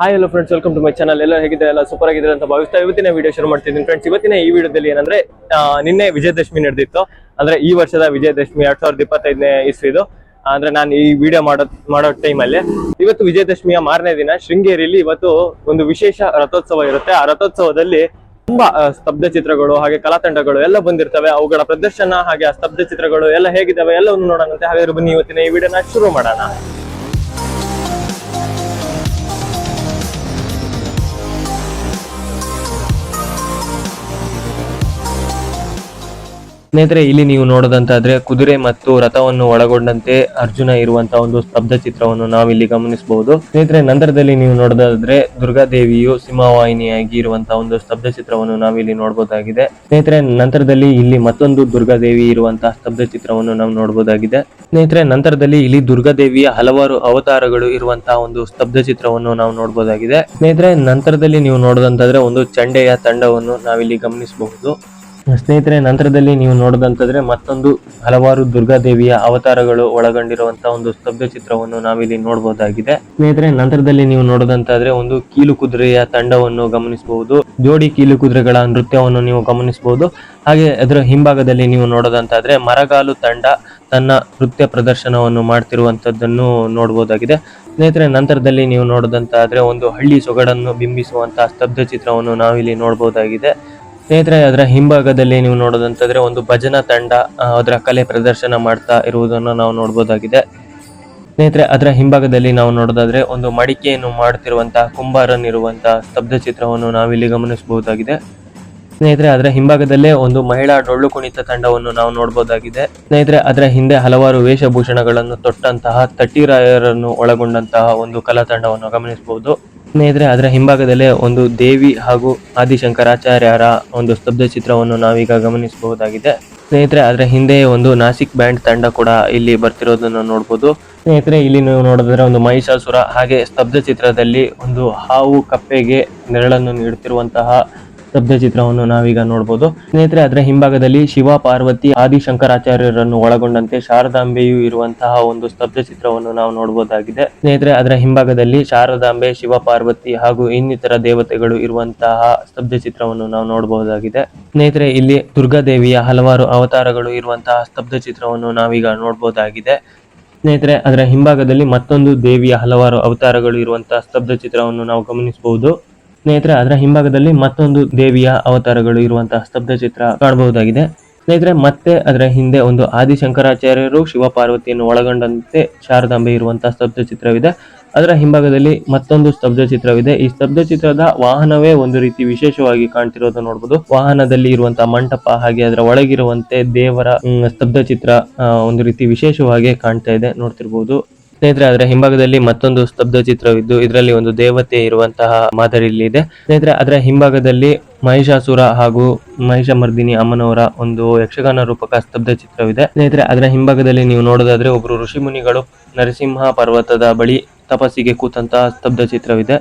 Hi hello friends welcome to my channel ಎಲ್ಲ ಹೇಗಿದೆ ಎಲ್ಲ ಸೂಪರ್ ಆಗಿದೆ ಅಂತ ಭಾವಿಸ್ತಾ ಇವತ್ತಿನ ವಿಡಿಯೋ ಶುರು ಮಾಡ್ತಿದ್ದೀನಿ. ಫ್ರೆಂಡ್ಸ್ ಇವತ್ತಿನ ಈ ವಿಡಿಯೋದಲ್ಲಿ ಏನಂದ್ರೆ ನಿನ್ನೆ ವಿಜಯದಶಮಿ ನಡೆದಿತ್ತು. ಅಂದ್ರೆ ಈ ವರ್ಷದ ವಿಜಯದಶಮಿ ಎರಡ್ ಸಾವಿರದ ಇಪ್ಪತ್ತೈದನೇ ಇಸ್ವಿದು. ಅಂದ್ರೆ ನಾನು ಈ ವಿಡಿಯೋ ಮಾಡೋ ಮಾಡೋ ಟೈಮಲ್ಲಿ ಇವತ್ತು ವಿಜಯದಶಮಿಯ ಮಾರನೇ ದಿನ, ಶೃಂಗೇರಿಯಲ್ಲಿ ಇವತ್ತು ಒಂದು ವಿಶೇಷ ರಥೋತ್ಸವ ಇರುತ್ತೆ. ಆ ರಥೋತ್ಸವದಲ್ಲಿ ತುಂಬಾ ಸ್ತಬ್ಧ ಚಿತ್ರಗಳು ಹಾಗೆ ಕಲಾತಂಡಗಳು ಎಲ್ಲ ಬಂದಿರ್ತವೆ. ಅವುಗಳ ಪ್ರದರ್ಶನ ಹಾಗೆ ಆ ಸ್ತಬ್ಧ ಚಿತ್ರಗಳು ಎಲ್ಲ ಹೇಗಿದಾವೆ ಎಲ್ಲವನ್ನು ನೋಡೋಣಂತೆ. ಹಾಗಾದ್ರೆ ಬನ್ನಿ ಇವತ್ತಿನ ಈ ವಿಡಿಯೋನ ಶುರು ಮಾಡೋಣ. ಸ್ನೇಹಿತರೆ, ಇಲ್ಲಿ ನೀವು ನೋಡೋದಂತಾದ್ರೆ ಕುದುರೆ ಮತ್ತು ರಥವನ್ನು ಒಳಗೊಂಡಂತೆ ಅರ್ಜುನ ಇರುವಂತಹ ಒಂದು ಸ್ತಬ್ಧ ಚಿತ್ರವನ್ನು ನಾವಿಲ್ಲಿ ಗಮನಿಸಬಹುದು. ಸ್ನೇಹಿತರೆ, ನಂತರದಲ್ಲಿ ನೀವು ನೋಡೋದಾದ್ರೆ ದುರ್ಗಾದೇವಿಯು ಸಿಂಹವಾಹಿನಿಯಾಗಿ ಇರುವಂತಹ ಒಂದು ಸ್ತಬ್ಧ ಚಿತ್ರವನ್ನು ನಾವಿಲ್ಲಿ ನೋಡಬಹುದಾಗಿದೆ ಸ್ನೇಹಿತರೆ, ನಂತರದಲ್ಲಿ ಇಲ್ಲಿ ಮತ್ತೊಂದು ದುರ್ಗಾದೇವಿ ಇರುವಂತಹ ಸ್ತಬ್ಧ ಚಿತ್ರವನ್ನು ನಾವು ನೋಡಬಹುದಾಗಿದೆ ಸ್ನೇಹಿತರೆ, ನಂತರದಲ್ಲಿ ಇಲ್ಲಿ ದುರ್ಗಾದೇವಿಯ ಹಲವಾರು ಅವತಾರಗಳು ಇರುವಂತಹ ಒಂದು ಸ್ತಬ್ಧ ಚಿತ್ರವನ್ನು ನಾವು ನೋಡಬಹುದಾಗಿದೆ ಸ್ನೇಹಿತರೆ, ನಂತರದಲ್ಲಿ ನೀವು ನೋಡೋದಂತಾದ್ರೆ ಒಂದು ಚಂಡೆಯ ತಂಡವನ್ನು ನಾವಿಲ್ಲಿ ಗಮನಿಸಬಹುದು. ಸ್ನೇಹಿತರೆ, ನಂತರದಲ್ಲಿ ನೀವು ನೋಡೋದಂತಂದ್ರೆ ಮತ್ತೊಂದು ಹಲವಾರು ದುರ್ಗಾದೇವಿಯ ಅವತಾರಗಳು ಒಳಗೊಂಡಿರುವಂತಹ ಒಂದು ಸ್ತಬ್ಧ ಚಿತ್ರವನ್ನು ನಾವಿಲ್ಲಿ ನೋಡಬಹುದಾಗಿದೆ ಸ್ನೇಹಿತರೆ, ನಂತರದಲ್ಲಿ ನೀವು ನೋಡೋದಂತಾದ್ರೆ ಒಂದು ಕೀಲು ಕುದುರೆಯ ತಂಡವನ್ನು ಗಮನಿಸಬಹುದು. ಜೋಡಿ ಕೀಲು ಕುದುರೆಗಳ ನೃತ್ಯವನ್ನು ನೀವು ಗಮನಿಸಬಹುದು. ಹಾಗೆ ಅದರ ಹಿಂಭಾಗದಲ್ಲಿ ನೀವು ನೋಡೋದಂತಾದ್ರೆ ಮರಗಾಲು ತಂಡ ತನ್ನ ನೃತ್ಯ ಪ್ರದರ್ಶನವನ್ನು ಮಾಡ್ತಿರುವಂತದ್ದನ್ನು ನೋಡಬಹುದಾಗಿದೆ ಸ್ನೇಹಿತರೆ, ನಂತರದಲ್ಲಿ ನೀವು ನೋಡೋದಂತಾದ್ರೆ ಒಂದು ಹಳ್ಳಿ ಸೊಗಡನ್ನು ಬಿಂಬಿಸುವಂತಹ ಸ್ತಬ್ಧ ಚಿತ್ರವನ್ನು ನಾವಿಲ್ಲಿ ನೋಡಬಹುದಾಗಿದೆ ಸ್ನೇಹಿತರೆ, ಅದರ ಹಿಂಭಾಗದಲ್ಲಿ ನೀವು ನೋಡೋದಂತಂದ್ರೆ ಒಂದು ಭಜನಾ ತಂಡ ಅದರ ಕಲೆ ಪ್ರದರ್ಶನ ಮಾಡ್ತಾ ಇರುವುದನ್ನು ನಾವು ನೋಡಬಹುದಾಗಿದೆ ಸ್ನೇಹಿತರೆ, ಅದರ ಹಿಂಭಾಗದಲ್ಲಿ ನಾವು ನೋಡೋದಾದ್ರೆ ಒಂದು ಮಡಿಕೆಯನ್ನು ಮಾಡುತ್ತಿರುವಂತಹ ಕುಂಬಾರನಿರುವಂತಹ ಸ್ತಬ್ಧ ಚಿತ್ರವನ್ನು ನಾವಿಲ್ಲಿ ಗಮನಿಸಬಹುದಾಗಿದೆ. ಸ್ನೇಹಿತರೆ, ಅದರ ಹಿಂಭಾಗದಲ್ಲೇ ಒಂದು ಮಹಿಳಾ ಡೊಳ್ಳು ಕುಣಿತ ತಂಡವನ್ನು ನಾವು ನೋಡಬಹುದಾಗಿದೆ ಸ್ನೇಹಿತರೆ, ಅದರ ಹಿಂದೆ ಹಲವಾರು ವೇಷಭೂಷಣಗಳನ್ನು ತೊಟ್ಟಂತಹ ತಟ್ಟಿರಾಯರನ್ನು ಒಳಗೊಂಡಂತಹ ಒಂದು ಕಲಾ ತಂಡವನ್ನು ಗಮನಿಸಬಹುದು. ಸ್ನೇಹಿತರೆ ಅದರ ಹಿಂಭಾಗದಲ್ಲೇ ಒಂದು ದೇವಿ ಹಾಗೂ ಆದಿಶಂಕರಾಚಾರ್ಯರ ಒಂದು ಸ್ತಬ್ಧ ಚಿತ್ರವನ್ನು ನಾವೀಗ ಗಮನಿಸಬಹುದಾಗಿದೆ. ಸ್ನೇಹಿತರೆ, ಅದರ ಹಿಂದೆ ಒಂದು ನಾಸಿಕ್ ಬ್ಯಾಂಡ್ ತಂಡ ಕೂಡ ಇಲ್ಲಿ ಬರ್ತಿರೋದನ್ನು ನೋಡಬಹುದು ಸ್ನೇಹಿತರೆ, ಇಲ್ಲಿ ನೀವು ನೋಡಿದ್ರೆ ಒಂದು ಮಹಿಷಾಸುರ ಹಾಗೆ ಸ್ತಬ್ಧ ಚಿತ್ರದಲ್ಲಿ ಒಂದು ಹಾವು ಕಪ್ಪೆಗೆ ನೆರಳನ್ನು ನೀಡುತ್ತಿರುವಂತಹ ಸ್ತಬ್ಧ ಚಿತ್ರವನ್ನು ನಾವೀಗ ನೋಡಬಹುದು ಸ್ನೇಹಿತರೆ, ಅದರ ಹಿಂಭಾಗದಲ್ಲಿ ಶಿವ, ಪಾರ್ವತಿ, ಆದಿಶಂಕರಾಚಾರ್ಯರನ್ನು ಒಳಗೊಂಡಂತೆ ಶಾರದಾಂಬೆಯು ಇರುವಂತಹ ಒಂದು ಸ್ತಬ್ಧ ಚಿತ್ರವನ್ನು ನಾವು ನೋಡಬಹುದಾಗಿದೆ ಸ್ನೇಹಿತರೆ, ಅದರ ಹಿಂಭಾಗದಲ್ಲಿ ಶಾರದಾಂಬೆ, ಶಿವ, ಪಾರ್ವತಿ ಹಾಗೂ ಇನ್ನಿತರ ದೇವತೆಗಳು ಇರುವಂತಹ ಸ್ತಬ್ಧ ಚಿತ್ರವನ್ನು ನಾವು ನೋಡಬಹುದಾಗಿದೆ ಸ್ನೇಹಿತರೆ, ಇಲ್ಲಿ ದುರ್ಗಾದೇವಿಯ ಹಲವಾರು ಅವತಾರಗಳು ಇರುವಂತಹ ಸ್ತಬ್ಧ ಚಿತ್ರವನ್ನು ನಾವೀಗ ನೋಡಬಹುದಾಗಿದೆ ಸ್ನೇಹಿತರೆ, ಅದರ ಹಿಂಭಾಗದಲ್ಲಿ ಮತ್ತೊಂದು ದೇವಿಯ ಹಲವಾರು ಅವತಾರಗಳು ಇರುವಂತಹ ಸ್ತಬ್ಧ ಚಿತ್ರವನ್ನು ನಾವು ಗಮನಿಸಬಹುದು. ಸ್ನೇಹಿತರೆ, ಅದರ ಹಿಂಭಾಗದಲ್ಲಿ ಮತ್ತೊಂದು ದೇವಿಯ ಅವತಾರಗಳು ಇರುವಂತಹ ಸ್ತಬ್ಧ ಚಿತ್ರ ಕಾಣಬಹುದಾಗಿದೆ. ಸ್ನೇಹಿತರೆ, ಮತ್ತೆ ಅದರ ಹಿಂದೆ ಒಂದು ಆದಿಶಂಕರಾಚಾರ್ಯರು ಶಿವ ಪಾರ್ವತಿಯನ್ನು ಒಳಗೊಂಡಂತೆ ಶಾರದಾಂಬೆ ಇರುವಂತಹ ಸ್ತಬ್ಧ ಚಿತ್ರವಿದೆ. ಅದರ ಹಿಂಭಾಗದಲ್ಲಿ ಮತ್ತೊಂದು ಸ್ತಬ್ಧ ಚಿತ್ರವಿದೆ. ಈ ಸ್ತಬ್ಧ ಚಿತ್ರದ ವಾಹನವೇ ಒಂದು ರೀತಿ ವಿಶೇಷವಾಗಿ ಕಾಣ್ತಿರೋದು ನೋಡಬಹುದು ವಾಹನದಲ್ಲಿ ಇರುವಂತಹ ಮಂಟಪ ಹಾಗೆ ಅದರ ಒಳಗಿರುವಂತೆ ದೇವರ ಸ್ತಬ್ಧ ಚಿತ್ರ ಒಂದು ರೀತಿ ವಿಶೇಷವಾಗಿ ಕಾಣ್ತಾ ಇದೆ. ನೋಡ್ತಿರ್ಬಹುದು ಸ್ನೇಹಿತರೆ, ಅದರ ಹಿಂಭಾಗದಲ್ಲಿ ಮತ್ತೊಂದು ಸ್ತಬ್ಧ ಚಿತ್ರವಿದ್ದು, ಇದರಲ್ಲಿ ಒಂದು ದೇವತೆ ಇರುವಂತಹ ಮಾದರಿಯಲ್ಲಿ ಇದೆ ಸ್ನೇಹಿತರೆ, ಅದರ ಹಿಂಭಾಗದಲ್ಲಿ ಮಹಿಷಾಸುರ ಹಾಗೂ ಮಹಿಷಮರ್ದಿನಿ ಅಮ್ಮನವರ ಒಂದು ಯಕ್ಷಗಾನ ರೂಪಕ ಸ್ತಬ್ಧ ಚಿತ್ರವಿದೆ. ಸ್ನೇಹಿತರೆ, ಅದರ ಹಿಂಭಾಗದಲ್ಲಿ ನೀವು ನೋಡೋದಾದ್ರೆ ಒಬ್ರು ಋಷಿ ಮುನಿಗಳು ನರಸಿಂಹ ಪರ್ವತದ ಬಳಿ ತಪಸ್ಸಿಗೆ ಕೂತಂತಹ ಸ್ತಬ್ಧ ಚಿತ್ರವಿದೆ.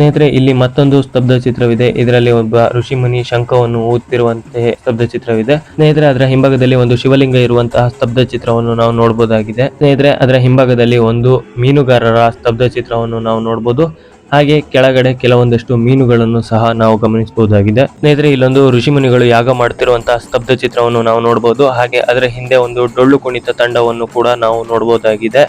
ಸ್ನೇಹಿತರೆ, ಇಲ್ಲಿ ಮತ್ತೊಂದು ಸ್ತಬ್ಧ ಚಿತ್ರವಿದೆ. ಇದರಲ್ಲಿ ಒಬ್ಬ ಋಷಿಮುನಿ ಶಂಖವನ್ನು ಊದುತ್ತಿರುವಂತಹ ಸ್ತಬ್ಧ ಚಿತ್ರವಿದೆ. ಸ್ನೇಹಿತರೆ, ಅದರ ಹಿಂಭಾಗದಲ್ಲಿ ಒಂದು ಶಿವಲಿಂಗ ಇರುವಂತಹ ಸ್ತಬ್ಧ ಚಿತ್ರವನ್ನು ನಾವು ನೋಡಬಹುದಾಗಿದೆ ಸ್ನೇಹಿತರೆ, ಅದರ ಹಿಂಭಾಗದಲ್ಲಿ ಒಂದು ಮೀನುಗಾರರ ಸ್ತಬ್ಧ ಚಿತ್ರವನ್ನು ನಾವು ನೋಡಬಹುದು ಹಾಗೆ ಕೆಳಗಡೆ ಕೆಲವೊಂದಷ್ಟು ಮೀನುಗಳನ್ನು ಸಹ ನಾವು ಗಮನಿಸಬಹುದಾಗಿದೆ. ಸ್ನೇಹಿತರೆ, ಇಲ್ಲೊಂದು ಋಷಿಮುನಿಗಳು ಯಾಗ ಮಾಡುತ್ತಿರುವಂತಹ ಸ್ತಬ್ಧ ಚಿತ್ರವನ್ನು ನಾವು ನೋಡಬಹುದು ಹಾಗೆ ಅದರ ಹಿಂದೆ ಒಂದು ಡೊಳ್ಳು ಕುಣಿತ ತಂಡವನ್ನು ಕೂಡ ನಾವು ನೋಡಬಹುದಾಗಿದೆ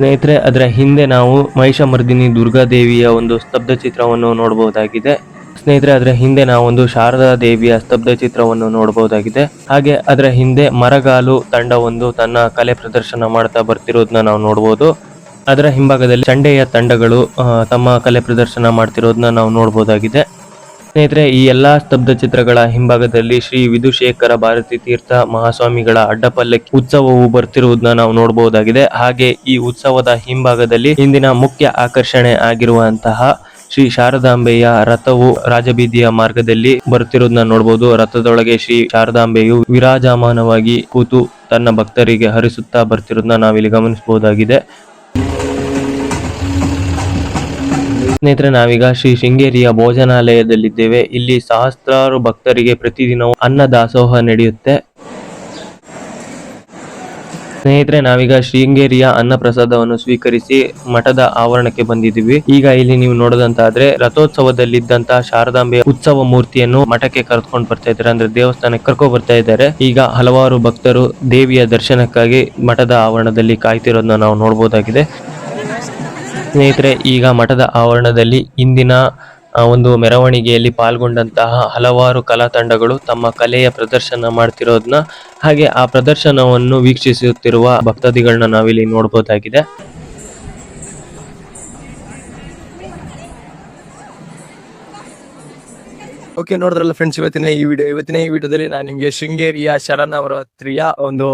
ಸ್ನೇಹಿತರೆ, ಅದರ ಹಿಂದೆ ನಾವು ಮಹಿಷಮರ್ದಿನಿ ದುರ್ಗಾದೇವಿಯ ಒಂದು ಸ್ತಬ್ಧ ಚಿತ್ರವನ್ನು ನೋಡಬಹುದಾಗಿದೆ. ಸ್ನೇಹಿತರೆ, ಅದರ ಹಿಂದೆ ನಾವು ಒಂದು ಶಾರದಾ ದೇವಿಯ ಸ್ತಬ್ಧ ಚಿತ್ರವನ್ನು ನೋಡಬಹುದಾಗಿದೆ. ಹಾಗೆ ಅದರ ಹಿಂದೆ ಮರಗಾಲು ತಂಡವೊಂದು ತನ್ನ ಕಲೆ ಪ್ರದರ್ಶನ ಮಾಡ್ತಾ ಬರ್ತಿರೋದನ್ನ ನಾವು ನೋಡಬಹುದು ಅದರ ಹಿಂಭಾಗದಲ್ಲಿ ಚಂಡೆಯ ತಂಡಗಳು ತಮ್ಮ ಕಲೆ ಪ್ರದರ್ಶನ ಮಾಡ್ತಿರೋದನ್ನ ನಾವು ನೋಡಬಹುದಾಗಿದೆ ಸ್ನೇಹಿತರೆ, ಈ ಎಲ್ಲಾ ಸ್ತಬ್ಧ ಚಿತ್ರಗಳ ಹಿಂಭಾಗದಲ್ಲಿ ಶ್ರೀ ವಿಧುಶೇಖರ ಭಾರತಿ ತೀರ್ಥ ಮಹಾಸ್ವಾಮಿಗಳ ಅಡ್ಡಪಲ್ಲಕ್ಕಿ ಉತ್ಸವವು ಬರ್ತಿರುವುದನ್ನ ನಾವು ನೋಡಬಹುದಾಗಿದೆ. ಹಾಗೆ ಈ ಉತ್ಸವದ ಹಿಂಭಾಗದಲ್ಲಿ ಇಂದಿನ ಮುಖ್ಯ ಆಕರ್ಷಣೆ ಆಗಿರುವಂತಹ ಶ್ರೀ ಶಾರದಾಂಬೆಯ ರಥವು ರಾಜಬೀದಿಯ ಮಾರ್ಗದಲ್ಲಿ ಬರುತ್ತಿರುವುದನ್ನ ನೋಡಬಹುದು ರಥದೊಳಗೆ ಶ್ರೀ ಶಾರದಾಂಬೆಯು ವಿರಾಜಮಾನವಾಗಿ ಕೂತು ತನ್ನ ಭಕ್ತರಿಗೆ ಹರಿಸುತ್ತಾ ಬರ್ತಿರೋದನ್ನ ನಾವಿಲ್ಲಿ ಗಮನಿಸಬಹುದಾಗಿದೆ. ಸ್ನೇಹಿತರೆ, ನಾವೀಗ ಶ್ರೀ ಶೃಂಗೇರಿಯ ಭೋಜನಾಲಯದಲ್ಲಿದ್ದೇವೆ. ಇಲ್ಲಿ ಸಹಸ್ರಾರು ಭಕ್ತರಿಗೆ ಪ್ರತಿದಿನವೂ ಅನ್ನ ದಾಸೋಹ ನಡೆಯುತ್ತೆ. ಸ್ನೇಹಿತರೆ, ನಾವೀಗ ಶೃಂಗೇರಿಯ ಅನ್ನ ಪ್ರಸಾದವನ್ನು ಸ್ವೀಕರಿಸಿ ಮಠದ ಆವರಣಕ್ಕೆ ಬಂದಿದ್ದೀವಿ. ಈಗ ಇಲ್ಲಿ ನೀವು ನೋಡೋದಂತಾದ್ರೆ ರಥೋತ್ಸವದಲ್ಲಿದ್ದಂತಹ ಶಾರದಾಂಬೆಯ ಉತ್ಸವ ಮೂರ್ತಿಯನ್ನು ಮಠಕ್ಕೆ ಕರೆದುಕೊಂಡು ಬರ್ತಾ ಇದ್ದಾರೆ. ಅಂದ್ರೆ ದೇವಸ್ಥಾನಕ್ಕೆ ಕರ್ಕೊಂಡು ಬರ್ತಾ ಇದ್ದಾರೆ. ಈಗ ಹಲವಾರು ಭಕ್ತರು ದೇವಿಯ ದರ್ಶನಕ್ಕಾಗಿ ಮಠದ ಆವರಣದಲ್ಲಿ ಕಾಯ್ತಿರೋದನ್ನ ನಾವು ನೋಡಬಹುದಾಗಿದೆ ಸ್ನೇಹಿತರೆ, ಈಗ ಮಠದ ಆವರಣದಲ್ಲಿ ಇಂದಿನ ಒಂದು ಮೆರವಣಿಗೆಯಲ್ಲಿ ಪಾಲ್ಗೊಂಡಂತಹ ಹಲವಾರು ಕಲಾ ತಂಡಗಳು ತಮ್ಮ ಕಲೆಯ ಪ್ರದರ್ಶನ ಮಾಡ್ತಿರೋದನ್ನ ಹಾಗೆ ಆ ಪ್ರದರ್ಶನವನ್ನು ವೀಕ್ಷಿಸುತ್ತಿರುವ ಭಕ್ತಾದಿಗಳನ್ನ ನಾವಿಲ್ಲಿ ನೋಡಬಹುದಾಗಿದೆ ಓಕೆ ನೋಡಿದ್ರಲ್ಲ ಫ್ರೆಂಡ್ಸ್ ಇವತ್ತಿನ ಈ ವಿಡಿಯೋ, ಇವತ್ತಿನ ಈ ವಿಡಿಯೋದಲ್ಲಿ ನಾನು ನಿಮ್ಗೆ ಶೃಂಗೇರಿಯ ಶರಣವರಾತ್ರಿಯ ಒಂದು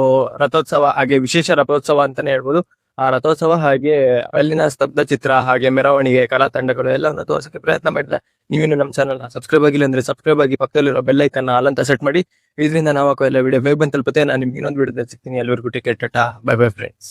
ರಥೋತ್ಸವ, ಹಾಗೆ ವಿಶೇಷ ರಥೋತ್ಸವ ಅಂತಾನೆ ಹೇಳ್ಬೋದು. ಆ ರಥೋತ್ಸವ ಹಾಗೆ ಅಲ್ಲಿನ ಸ್ತಬ್ಧ ಚಿತ್ರ ಹಾಗೆ ಮೆರವಣಿಗೆ, ಕಲಾ ತಂಡಗಳು ಎಲ್ಲವನ್ನು ತೋರಿಸಕ್ಕೆ ಪ್ರಯತ್ನ ಮಾಡಿದ್ರೆ ನೀವೇನು ನಮ್ಮ ಚಾನಲ್ ಸಬ್ಸ್ಕ್ರೈಬ್ ಆಗಿಲ್ಲ ಅಂದ್ರೆ ಸಬ್ಸ್ಕ್ರೈಬ್ ಆಗಿ ಪಕ್ಕದಲ್ಲಿರೋ ಬೆಲ್ ಆಲ್ ಅಂತ ಸೆಟ್ ಮಾಡಿ. ಇದರಿಂದ ನಾವು ಎಲ್ಲ ವಿಡಿಯೋ ಬೇಗ ಬಂದು ತಲುಪುತ್ತೆ. ನಾನು ನಿಮ್ಗೆ ಇನ್ನೊಂದು ವಿಡಿಯೋದಲ್ಲಿ ಸಿಗ್ತೀನಿ. ಎಲ್ಲರಿಗೂ ticket tata bye bye friends